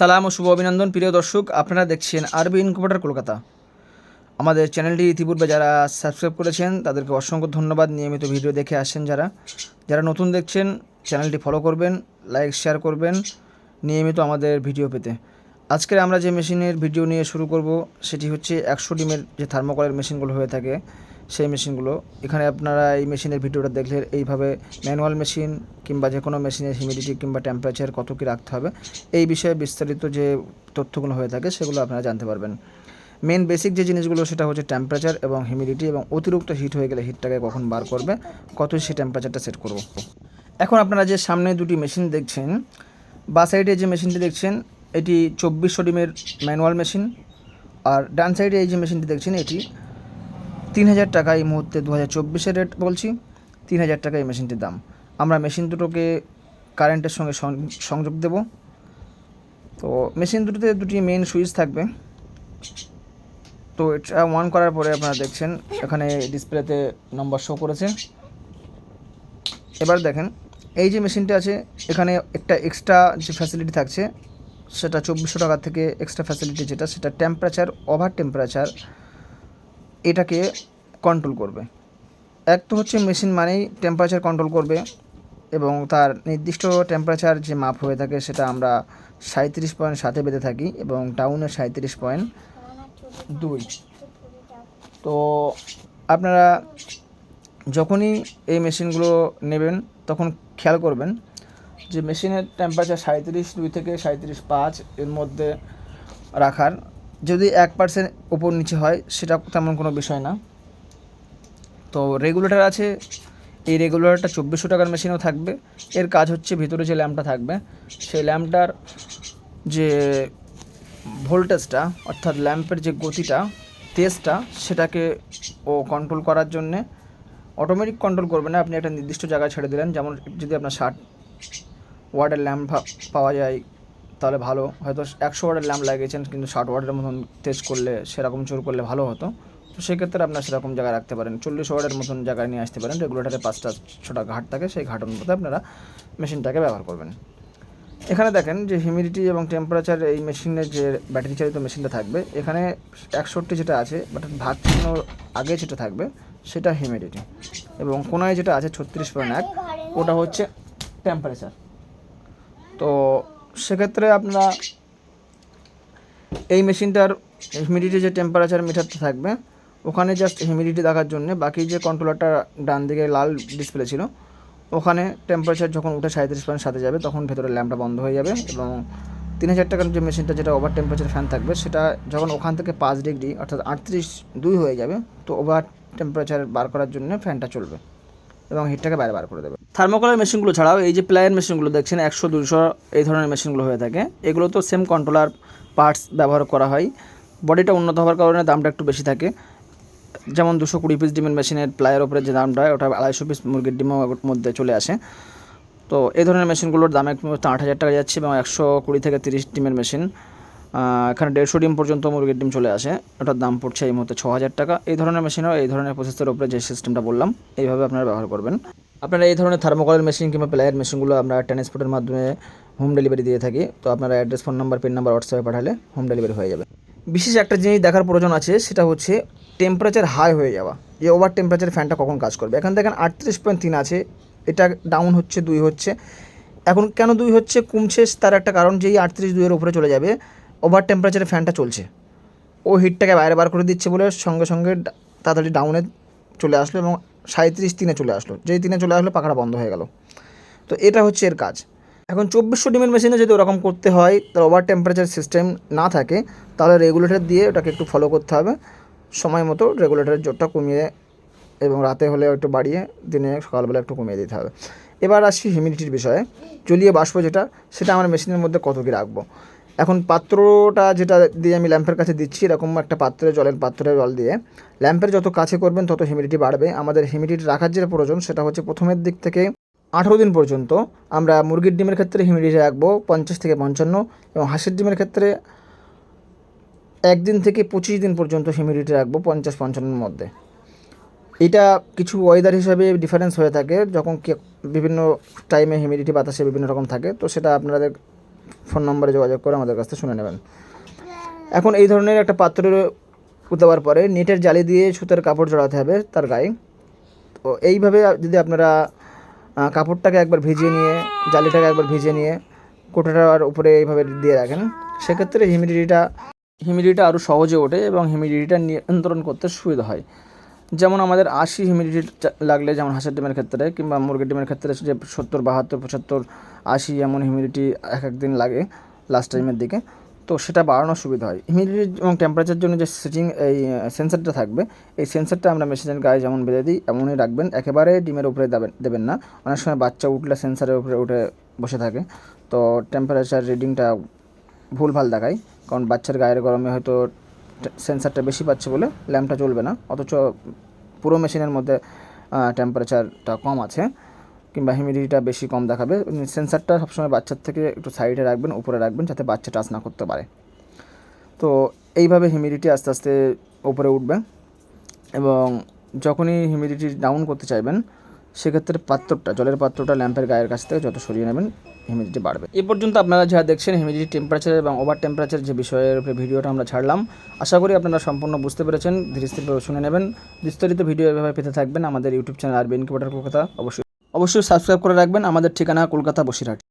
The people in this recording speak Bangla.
সালাম ও শুভ অভিনন্দন, প্রিয় দর্শক। আপনারা দেখছেন আরবি ইনকুবেটার কলকাতা। আমাদের চ্যানেলটি ইতিপূর্বে যারা সাবস্ক্রাইব করেছেন, তাদেরকে অসংখ্য ধন্যবাদ। নিয়মিত ভিডিও দেখে আসছেন যারা। যারা নতুন দেখছেন, চ্যানেলটি ফলো করবেন, লাইক, শেয়ার করবেন, নিয়মিত আমাদের ভিডিও পেতে। আজকে আমরা যে মেশিনের ভিডিও নিয়ে শুরু করব, সেটি হচ্ছে একশো ডিমের যে থার্মোকলের মেশিনগুলো হয়ে থাকে। সেই মেশিনগুলো। এখানে আপনারা এই মেশিনের ভিডিওটা দেখলে এইভাবে ম্যানুয়াল মেশিন কিংবা যে কোনো মেশিনের হিউমিডিটি কিংবা টেম্পারেচার কত কী রাখতে হবে, এই বিষয়ে বিস্তারিত যে তথ্যগুলো হয়ে থাকে সেগুলো আপনারা জানতে পারবেন। মেন বেসিক যে জিনিসগুলো সেটা হচ্ছে টেম্পারেচার এবং হিউমিডিটি এবং অতিরিক্ত হিট হয়ে গেলে হিটটাকে কখন বার করবে, কত সেই টেম্পারেচারটা সেট করব। এখন আপনারা যে সামনে দুটি মেশিন দেখছেন, বা সাইডে যে মেশিনটি দেখছেন, এটি চব্বিশশো ডিমের ম্যানুয়াল মেশিন আর ডান সাইডে এই যে মেশিনটি দেখছেন, এটি তিন হাজার টাকা এই মুহূর্তে দু হাজার চব্বিশের রেট বলছি তিন হাজার টাকা এই মেশিনটির দাম। আমরা মেশিন দুটোকে কারেন্টের সঙ্গে সংযোগ দেব। তো মেশিন দুটোতে দুটি মেন সুইচ থাকবে। তো এটা অন করার পরে আপনারা দেখছেন, এখানে ডিসপ্লেতে নম্বর শো করেছে। এবার দেখেন, এই যে মেশিনটা আছে, এখানে একটা এক্সট্রা যে ফ্যাসিলিটি থাকছে, সেটা চব্বিশশো টাকা থেকে এক্সট্রা ফ্যাসিলিটি যেটা, সেটা টেম্পারেচার ওভার টেম্পারেচার এটাকে কন্ট্রোল করবে। এক তো হচ্ছে মেশিন মানেই টেম্পারেচার কন্ট্রোল করবে এবং তার নির্দিষ্ট টেম্পারেচার যে মাপ হয়ে থাকে সেটা আমরা সাঁত্রিশ পয়েন্ট সাথে বেঁধে থাকি এবং টাউনে সাঁত্রিশ পয়েন্ট দুই। তো আপনারা যখনই এই মেশিনগুলো নেবেন তখন খেয়াল করবেন যে মেশিনের টেম্পারেচার সাঁত্রিশ দুই থেকে সাঁত্রিশ পাঁচ এর মধ্যে রাখার যদি এক পার্সেন্ট ওপর নিচে হয়, সেটা তেমন কোনো বিষয় না। তো রেগুলেটর আছে, এই রেগুলেটরটা চব্বিশশো টাকার মেশিনও থাকবে। এর কাজ হচ্ছে ভিতরে যে ল্যাম্পটা থাকবে, সেই ল্যাম্পটার যে ভোল্টেজটা, অর্থাৎ ল্যাম্পের যে গতিটা, তেজটা, সেটাকে ও কন্ট্রোল করার জন্যে অটোমেটিক কন্ট্রোল করবে না। আপনি একটা নির্দিষ্ট জায়গায় ছেড়ে দিলেন, যেমন যদি আপনার ষাট ওয়ার্ডের ল্যাম্প পাওয়া যায় তাহলে ভালো। হয়তো একশো ওয়ার্ডের ল্যাম্প লাগিয়েছেন, কিন্তু ষাট ওয়ার্ডের মতন তেজ করলে সেরকম চোর করলে ভালো হতো। তো সেক্ষেত্রে আপনার সেরকম জায়গায় রাখতে পারেন। চল্লিশ ওয়ার্ডের মতন জায়গায় নিয়ে আসতে পারেন। রেগুলেটারে পাঁচটা, ছটা ঘাট থাকে, সেই ঘাটের মধ্যে আপনারা মেশিনটাকে ব্যবহার করবেন। এখানে দেখেন যে হিউমিডিটি এবং টেম্পারেচার এই মেশিনের যে ব্যাটারি চালিত মেশিনটা থাকবে, এখানে একষট্টি যেটা আছে বাট ভাগ চিহ্ন আগে যেটা থাকবে, সেটা হিউমিডিটি এবং কোনায় যেটা আছে, ছত্রিশ পয়েন্ট এক, ওটা হচ্ছে টেম্পারেচার তো সেক্ষেত্রে আপনারা এই মেশিনটার হিউমিডিটি যে টেম্পারেচার মিটারটা থাকবে, ওখানে জাস্ট হিউমিডিটি দেখার জন্য বাকি যে কন্ট্রোলারটা ডান দিকে লাল ডিসপ্লে ছিল, ওখানে টেম্পারেচার যখন উঠে সাঁত্রিশ পয়েন্ট সাথে যাবে, তখন ভেতরে ল্যাম্পটা বন্ধ হয়ে যাবে এবং তিন হাজার টাকার যে মেশিনটা যেটা ওভার টেম্পারেচার ফ্যান থাকবে, সেটা যখন ওখান থেকে পাঁচ ডিগ্রি অর্থাৎ আটত্রিশ দুই হয়ে যাবে, তো ওভার টেম্পারেচার বার করার জন্য ফ্যানটা চলবে। এবং হিটটাকে বাইরে বার করে দেবে। থার্মোকলের মেশিনগুলো ছাড়াও এই যে প্লায়ের মেশিনগুলো দেখছেন, একশো দুশো এই ধরনের মেশিনগুলো হয়ে থাকে। এগুলো তো সেম কন্ট্রোলার পার্টস ব্যবহার করা হয়। বডিটা উন্নত হওয়ার কারণে দামটা একটু বেশি থাকে। যেমন দুশো কুড়ি পিস ডিমের মেশিনের প্লায়ের ওপরে যে দামটা হয় ওটা আড়াইশো পিস মুরগির ডিমের মধ্যে চলে আসে। তো এই ধরনের মেশিনগুলোর দাম একটু আট হাজার টাকা যাচ্ছে এবং একশো কুড়ি থেকে তিরিশ ডিমের মেশিন এখানে দেড়শো ডিম পর্যন্ত মুরগির ডিম চলে আসে। ওটার দাম পড়ছে এই মুহূর্তে ছ হাজার টাকা। এই ধরনের মেশিনও এই ধরনের প্রসেসের উপরে যে সিস্টেমটা বললাম, এইভাবে আপনারা ব্যবহার করবেন। আপনারা এই ধরনের থার্মোকলের মেশিন কিংবা প্লায়ের মেশিনগুলো আমরা ট্রান্সপোর্টের মাধ্যমে হোম ডেলিভারি দিয়ে থাকি। তো আপনারা address phone number pin number হোয়াটসঅ্যাপে পাঠালে হোম ডেলিভারি হয়ে যাবে। বিশেষ একটা জিনিস দেখার প্রয়োজন আছে, সেটা হচ্ছে টেম্পারেচার হাই হয়ে যাওয়া। যে ওভার টেম্পারেচার ফ্যানটা কখন কাজ করবে? এখান দেখেন আটত্রিশ পয়েন্ট তিন আছে। এটা ডাউন হচ্ছে, দুই হচ্ছে। এখন কেন দুই হচ্ছে, কমছে, তার একটা কারণ যেই আটত্রিশ দুইয়ের উপরে চলে যাবে। ওভার টেম্পারেচারে ফ্যানটা চলছে। ও হিটটাকে বাইরে বার করে দিচ্ছে বলে সঙ্গে সঙ্গে তাড়াতাড়ি ডাউনে চলে আসলো এবং সাঁত্রিশ তিনে চলে আসলো। যেই তিনে চলে আসলো, পাখাটা বন্ধ হয়ে গেল। তো এটা হচ্ছে এর কাজ। এখন চব্বিশশো ডিমের মেশিনে যদি ওরকম করতে হয় তার ওভার টেম্পারেচার সিস্টেম না থাকে, তাহলে রেগুলেটর দিয়ে ওটাকে একটু ফলো করতে হবে। সময় মতো রেগুলেটরের জোরটা কমিয়ে এবং রাতে হলে একটু বাড়িয়ে দিনে সকালবেলা একটু কমিয়ে দিতে হবে। এবার আসছি হিউমিডিটির বিষয়ে। জলীয় বাষ্প যেটা, সেটা আমার মেশিনের মধ্যে কত কী রাখব? এখন পাত্রটা যেটা দিয়ে আমি ল্যাম্পের কাছে দিচ্ছি, এরকম একটা পাত্রে, জলের পাত্রে জল দিয়ে। ল্যাম্পের যত কাছে করবেন, তত হিউমিডিটি বাড়বে। আমাদের হিউমিডিটি রাখার যে প্রয়োজন, সেটা হচ্ছে প্রথমের দিক থেকে আঠেরো দিন পর্যন্ত আমরা মুরগির ডিমের ক্ষেত্রে হিউমিডিটি রাখব পঞ্চাশ থেকে পঞ্চান্ন এবং হাঁসের ডিমের ক্ষেত্রে একদিন থেকে পঁচিশ দিন পর্যন্ত হিউমিডিটি রাখব পঞ্চাশ পঞ্চান্নর মধ্যে। এটা কিছু ওয়েদার হিসাবে ডিফারেন্স হয়ে থাকে। যখন বিভিন্ন টাইমে হিউমিডিটি বাতাসে বিভিন্ন রকম থাকে, তো সেটা আপনাদের ফোন নম্বরে যোগাযোগ করে আমাদের কাছ থেকে শুনে নেবেন। এখন এই ধরনের একটা পাত্র দেওয়ার পরে নেটের জালি দিয়ে সুতার কাপড় জড়াতে হবে তার গায়ে। তো এইভাবে যদি আপনারা কাপড়টাকে একবার ভিজিয়ে নিয়ে, জালিটাকে একবার ভিজিয়ে নিয়ে কোটাটার উপরে এইভাবে দিয়ে রাখেন, সেক্ষেত্রে হিউমিডিটিটা হিউমিডিটিটা আরও সহজে ওঠে এবং হিউমিডিটিটা নিয়ন্ত্রণ করতে সুবিধা হয়। যেমন আমাদের আশি হিউমিডিটি লাগলে যেমন হাঁসের ডিমের ক্ষেত্রে কিংবা মুরগির ডিমের ক্ষেত্রে যে সত্তর, বাহাত্তর, পঁচাত্তর, আশি এমন হিউমিডিটি এক এক দিন লাগে লাস্ট টাইমের দিকে। তো সেটা বাড়ানোর সুবিধা হয়। হিউমিডিটি এবং টেম্পারেচার জন্য যে সেটিং এই সেন্সারটা থাকবে, এই সেন্সারটা আমরা মেশিনের গায়ে যেমন বেঁধে দিই, এমনই রাখবেন। একেবারে ডিমের উপরে দেবেন দেবেন না। অনেক সময় বাচ্চা উঠলে সেন্সারের উপরে উঠে বসে থাকে। তো টেম্পারেচার রিডিংটা ভুলভাল দেখায়। কারণ বাচ্চার গায়ের গরমে হয়তো সেন্সারটা বেশি পাচ্ছে বলে ল্যাম্পটা চলবে না। অথচ পুরো মেশিনের মধ্যে টেম্পারেচারটা কম আছে কিংবা হিউমিডিটিটা বেশি কম দেখাবে। সেন্সারটা সবসময় বাচ্চার থেকে একটু সাইডে রাখবেন, উপরে রাখবেন যাতে বাচ্চা টাচ না করতে পারে। তো এইভাবে হিউমিডিটি আস্তে আস্তে উপরে উঠবে এবং যখনই হিউমিডিটি ডাউন করতে চাইবেন, সেক্ষেত্রে পাত্রটা, জলের পাত্রটা ল্যাম্পের গায়ের কাছ থেকে যত সরিয়ে নেবেন হিউমিডিটি বাড়বে। এ পর্যন্ত আপনারা যা দেখছেন হিউমিডিটি টেম্পারেচার এবং ওভার টেম্পারেচার যে বিষয়ের উপরে ভিডিওটা আমরা ছাড়লাম, আশা করি আপনারা সম্পূর্ণ বুঝতে পেরেছেন ধীরে স্থিরভাবে শুনে নেবেন। বিস্তারিত ভিডিও এভাবে পেতে থাকবেন আমাদের YouTube channel RB incubator Kolkata, অবশ্যই অবশ্যই সাবস্ক্রাইব করে রাখবেন। আমাদের ঠিকানা কলকাতা বসিরহাট।